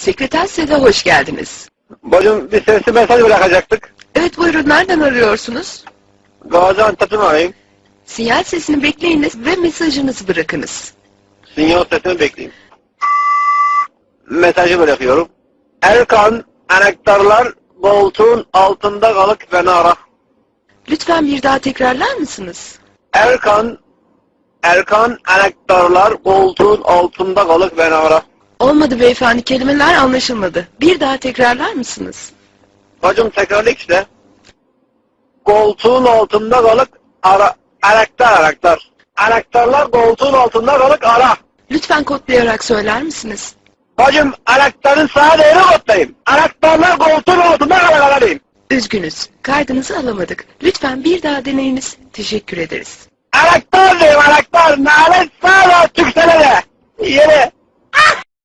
Sekreter Seda hoş geldiniz. Bacım bir sesli mesaj bırakacaktık. Evet buyurun nereden arıyorsunuz? Gaziantep'ten arayayım. Sinyal sesini bekleyiniz ve mesajınızı bırakınız. Sinyal sesini bekleyeyim. Mesajı bırakıyorum. Erkan, anahtarlar koltuğun altında kalıp beni ara. Lütfen bir daha tekrarlar mısınız? Erkan, Erkan, anahtarlar koltuğun altında kalıp beni ara. Olmadı beyefendi kelimeler anlaşılmadı. Bir daha tekrarlar mısınız? Bacım tekrarla işte. Koltuğun altında kalıp ara. Anahtar, anahtar. Anahtarlar koltuğun altında kalıp ara. Lütfen kodlayarak söyler misiniz? Bacım anahtarın sağa değeri kodlayayım. Anahtarlar koltuğun altında kalıp ara diyeyim. Üzgünüz. Kaydınızı alamadık. Lütfen bir daha deneyiniz. Teşekkür ederiz. Anahtar diyeyim anahtar. Nalet